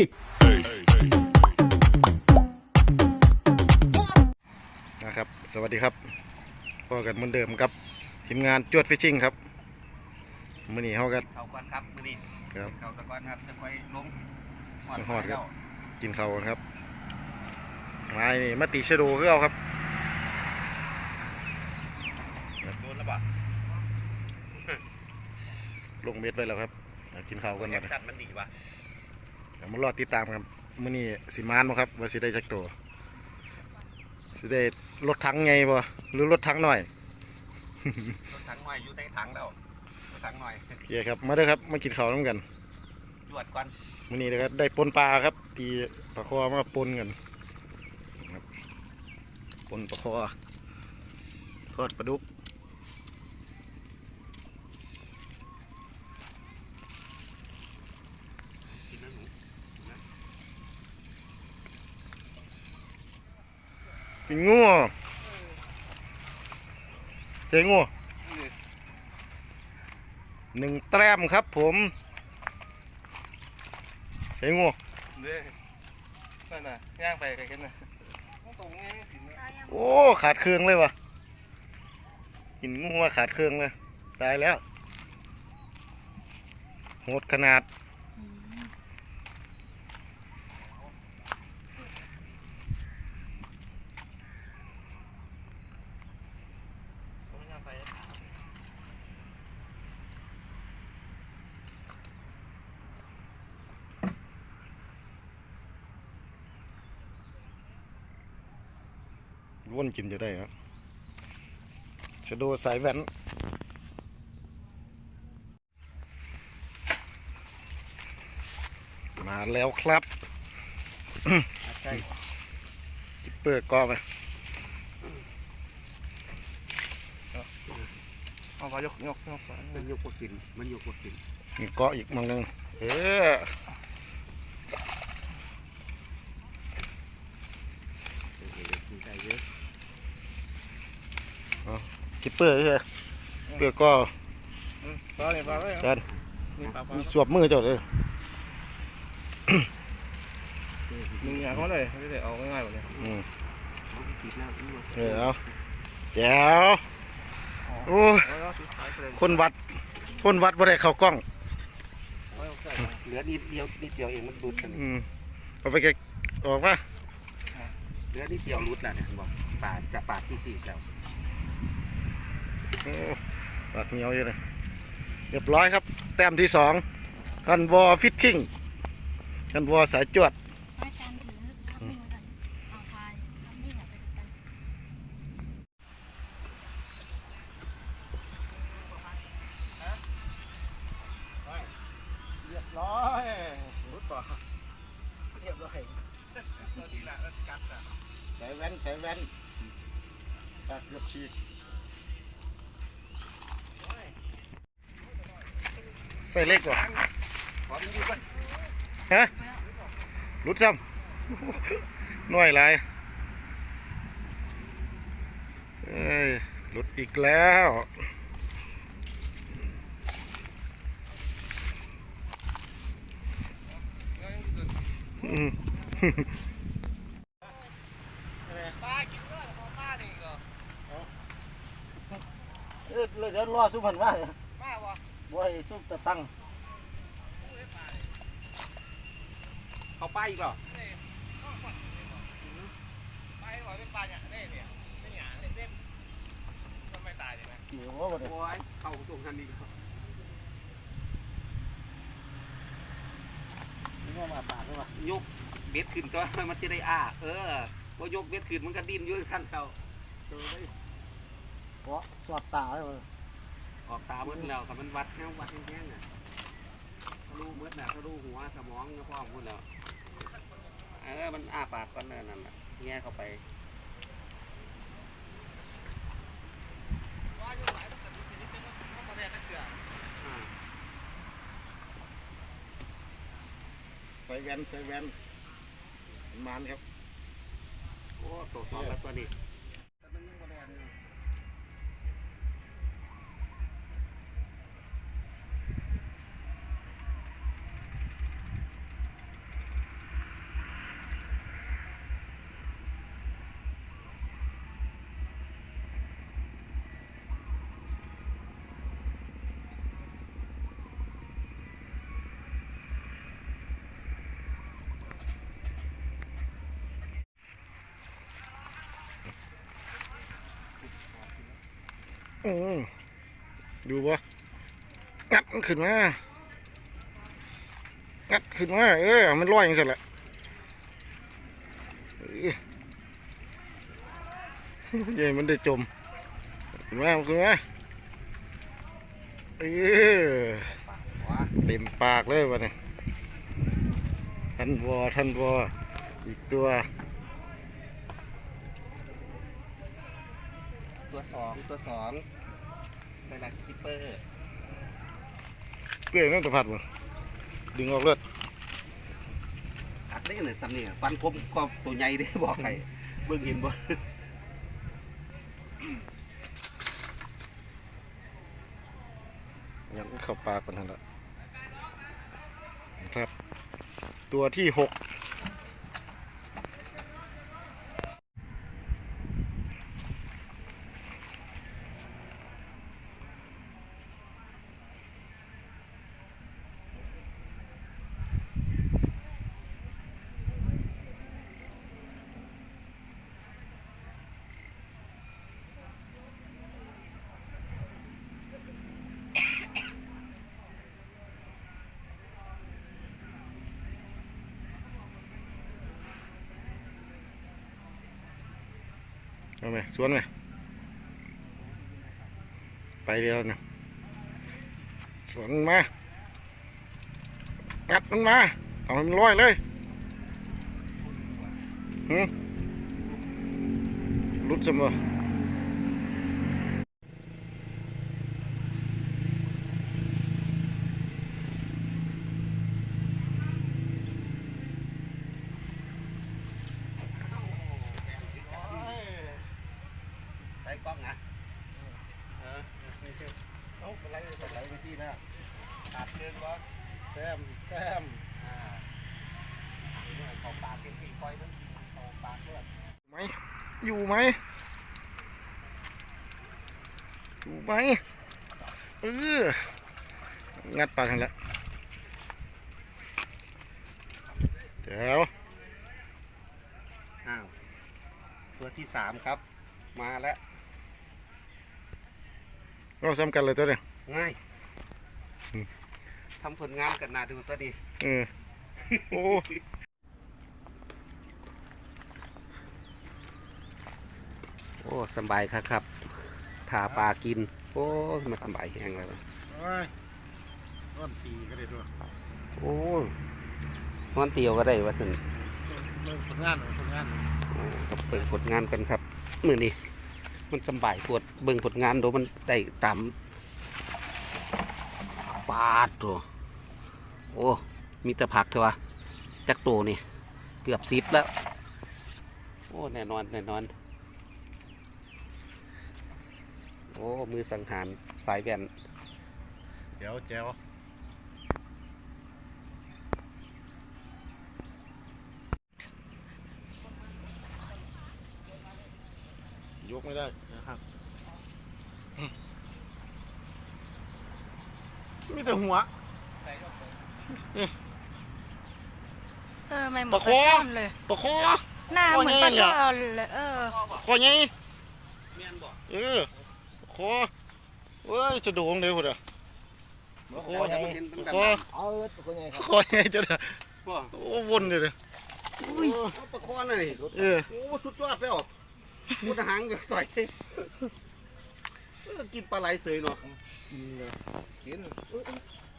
kick. นะครับ สวัสดีครับพอกันเหมือนเดิมกับทีมงานจวดฟิชชิ่งครับมื่อนี้เขากันเขาก่อนครับมื้อนี้ครับเขาตะกอนครับจะค่อยลงฮอดครับกินข้าวกันครับไม้นี่มาตีชะโดคือเอาครับโดนแล้วบ่ลงเม็ดไว้แล้วครับเอากินข้าวกันแอมาปตัดมันดีว่ะเดี๋ยวมารอติดตามครับมื่อนี้สิมานบ่ครับว่าสิได้จักตัวสิได้รถถังไงบ่หรือรถถังหน่อยรถถังหน่อยอยู่ในถังแล้วรถถังหน่อยโอเคครับมาเด้อครับมากินข้าวน้ำกันจวดก่อนมื่อนี้นะครับได้ปนปลาครับ ตีปลาคอมาปนกันครับปนปลาคอทอดปลาดุก กินนะหนู เป็นงัวเจงัวหนึ่งแต้มครับผมเจงัวเด้นั่นน่ะย่างไปไกลกันน่ะตรงนี้สินโอ้ขาดเครื่องเลยวะกินงัวขาดเครื่องเลยตายแล้วโหดขนาด ว่นกินจะได้ครับชะโดสายแว่นมาแล้วครับใช่จิปเปอร์กอไปเอาไปยกยกยกมันอยู่กว่ากินมันอยู่กว่ากินมีเกาะอีกมังหนึงเออ กินได้เยอะ จิปเปอร์ใช่เปอร์ก็ปลาเนี่ยปลาเลยกันนี่ปลาปลามีสวบมือเจ้าเลยมึงอยากเขาเลยไม่ได้เอาง่ายๆแบบนี้อืมกินแล้วเออเอาแจ๋วโอ้ยแล้วสุดท้ายเลยคนวัด คนวัดบ่ได้เข้ากล้อง เหลือนิดเดียวนิดเดียวเองมันรุดกันอืมเอาไปแกะออกมาเหลือนิดเดียวรุดแล้วเนี่ยบอกปาดจะปาดที่สี่แล้วโอ้ ปากเหนียวอยู่เลยเรียบร้อยครับ แต้มที่สองกันวอฟิชชิ่งกันวอสายจวด ใส่เล็กกว่าขก่อนฮะรุดซ้ำน่อยไรเอ้ยหลุดอีกแล้วอืมปลากินด้วยของปลานี่ก็เออเดี๋ยวรอสุพรรณว่า บ่ให้สุจะตั้งเขาไปอีกเหรอปลาให้บอกเป็นปลาเนี่ยเนี่ยเนี่ยเป็นหยางเนี่ยเต็มทำไมตายเลยนะเกี่ยวว่าบ่ได้โอ้ยเข้าตรงทันดีครับนี่ว่ามาปากด้วยว่ะยกเบ็ดขึ้นก็มันจะได้อ้าเออว่ายกเบ็ดขึ้นมันก็ดิ้นอยู่ท่านเขาเออเพราะสอดตาเลย ว่ะออกตาเมื่อแล้วกับมันวัดแค่วัดแห้งๆน่ะทะลุเมื่อน่ะทะลุหัวสมองก็พร้อมหมดแล้วเออมันอ้าปากก่อนเนินนั่นน่ะแง่เข้าไปว่าอยู่หลายมันแต่นี่เป็นต้องมาเรียนนักเสืออ่าใส่แว่นใส่แว่นมันครับ โอ้ตัวสองแล้วตัวนี้ อดูบ่งัดมันขึ้นมา งัดขึ้นมา เออ มันลอยอย่างเสร็จแหละเอ้ยใหญ่มันได้จมขึ้นมาขึ้นมาเออเต็มปากเลยวะเนี่ยท่านวอท่านวออีกตัว ตัวสองตัวสอง เป็นลักคิปเปอร์เกลื่อยนั่นตะพัดมั้งดึงออกเลือดอัดได้กันเลยทำนี่ฟันคมก็ตัวใหญ่ได้บอกให้เบิ่งเห็นบ่ยังเข้าปากกันนั่นแหละนะครับ ตัวที่หก เอาไหมสวนไหมไปเดียวนะสวนมากัดมันมาเอาให้มันลอยเลยหืมรุดเสมอ ใส่กล้องนะเออเอาไปไล่ไปไล่ไปที่แล้วขาดเชิงก่อนแต้มแต้มอ่าเขาปากเก็บปีคอยมันเขาปากด้วยไหมอยู่ไหมอยู่ไหมเอองัดปากกันแล้วเดี๋ยวอ้าวตัวที่สามครับ มาแล้ว เราซ้ำกันเลยตัวเนี่ยง่ายอืมทำผลงานกันนาดูตัวดีเออโอ้โอ้สบายครับครับทาปลากิน โอ้มาสบายแห้งเลยยต้นตีก็ได้ด้วยโอ้นอนเตียวก็ได้ว่าสินเริ่มผลงานผลงานโอ้ก็เปิดผลงานกันครับมือนี้ มันสบายปวดเบิ่งผลงานดูมันได้ตามปาดตัวโอ้ มีแต่ผักเถอะวะจักโตนี่ เกือบสิบแล้ว โอ้ แน่นอน แน่นอน โอ้ มือสังหารสายแว่นเดี๋ยวแจว ยกไม่ได้นะครับอืมมีแต่หัวเออไม่เหมืปอนลาปคลาอช่อนเลยปลาคอหน้าเหมือนปลาช่อนเลยเออคอไงเมียนบอกเออคอเอ้ยจะโด่งเลยพุ่นอะคอจะมันเห็นเป็นคอดำเอาคนใหญ่ครับคอไงจะได้ๆบ่โอ้วนเลยเลยเอาปลาคอน่ะนี่เออโอ้สุดยอดแล้ว มุดหางก็ใส่เออกินปลาไหลเสยเนาะกิน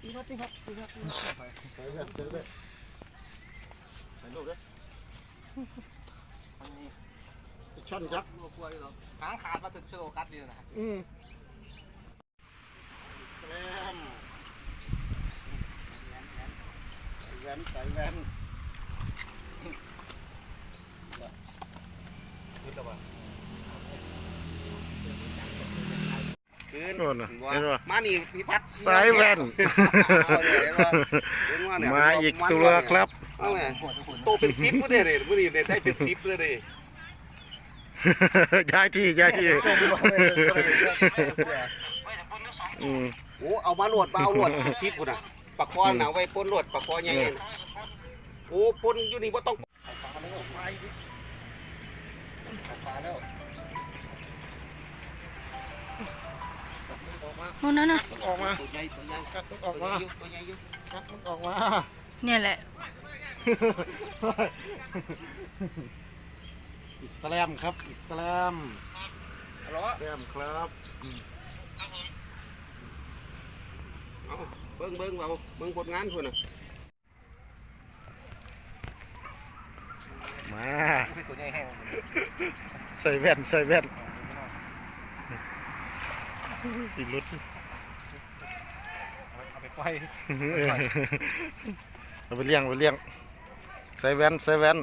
พี่พัดพี่พัดพี่พัดพี่พัดใส่แบบใส่แบบใส่ลูกเลยช่อนยักษ์ลูกกล้วยเหรอหางขาดมาถึงโชว์กัดดีนะอืมแกรมใส่แว่นใส่แว่น คืนโน่นน่ะบ่เห็นป่ะมานี่พี่พัดสายแว่น เอาเลยเห็นป่ะเห็นว่เนี่ยมาอีกตัวครับ เอาไงโตเป็นซิปก็ได้เลยมื้อนี้ได้ได้เป็นซิปเลยเด้ย้ายที่ย้ายที่อืมโอ้เอามาโหลดมาเอาโหลดเป็นซิปพุ่นน่ะปลาคอน่ะเอาไว้ปนโหลดปลาคอใหญ่โอ้ปนอยู่นี่บ่ต้องส โอ้นั่นน่ะมันออกมาตัวใหญ่ตัวใหญ่กัดมันอตัอวกใหญ่มาอยู่ตัวใหญ่อยู่กัดมันออกมา เนี่ยแหละอีกแตรมครับอีกแตรมฮัลโหลแตรมครับเอาเบิ้งเบิ้งเอาเบิ้งผลงานพุ่นน่ะมาเป็นตัวใหญ่แห้งใส่แว่นใส่แว่น สิลุดเอาไปปล่อยเอาไปเลี้ยงเอาไปเลี้ยงใส่แว่นใส่แว่น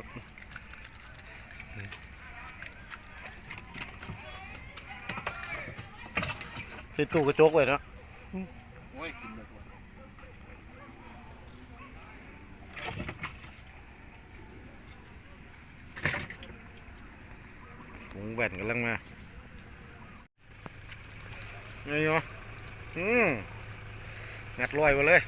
ใส่ตู้กระจกไว้เนาะโอ้ยกินเลยตัวถุงแว่นกำลังมา ไงวะอืมงัดลอยมาเลย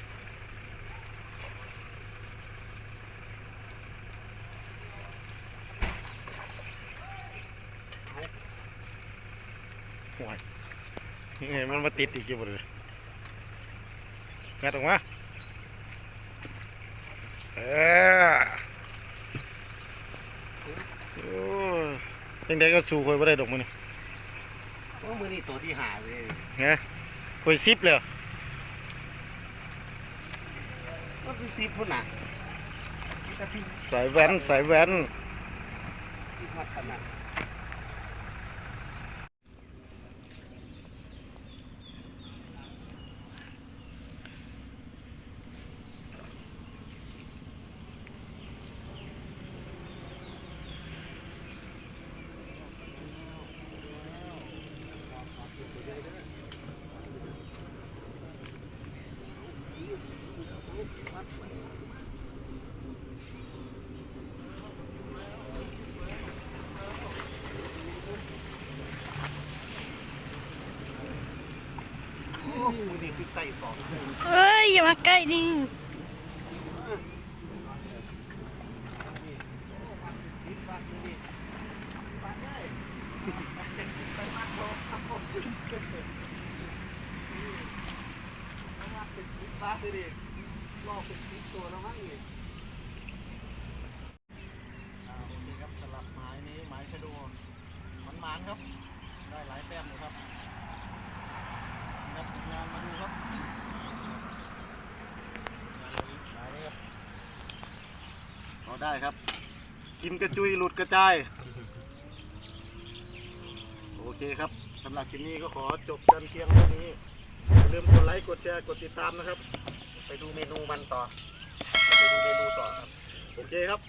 โอ้ยยังไงมันมาติดอีกอยู่บ่เลยงัดออกมาเออโอ้ยังไงก็สู้คอยไม่ได้ดอกมันนี่ โอ้มือนี่ตัวที่หาเลยฮะคอยซิปเลยเหรอก็คือทิพพุ่นน่ะนี่ก็ที่สายแว้นสายแว้นที่พัดกันน่ ใส่สอง เอ้ย อย่ามาใกล้ดิ ฟ้าไปดิลอกเป็นทิพตัวแล้วมั้งนี่ อ่าโอเคครับสำหรับหมายนี้หมายชะโดมันหมานครับ ได้หลายแต้มเลยครับครับงานมาดูครับหมายนี้ครับเอา ได้ครับ กินกระจุยหลุดกระจาย โอเคครับสำหรับคลิปนี้ก็ขอจบกันเพียงเท่านี้อย่าลืมกดไลค์กดแชร์กดติดตามนะครับ ไปดูเมนูมันต่อ ไปดูเมนูต่อครับ โอเคครับ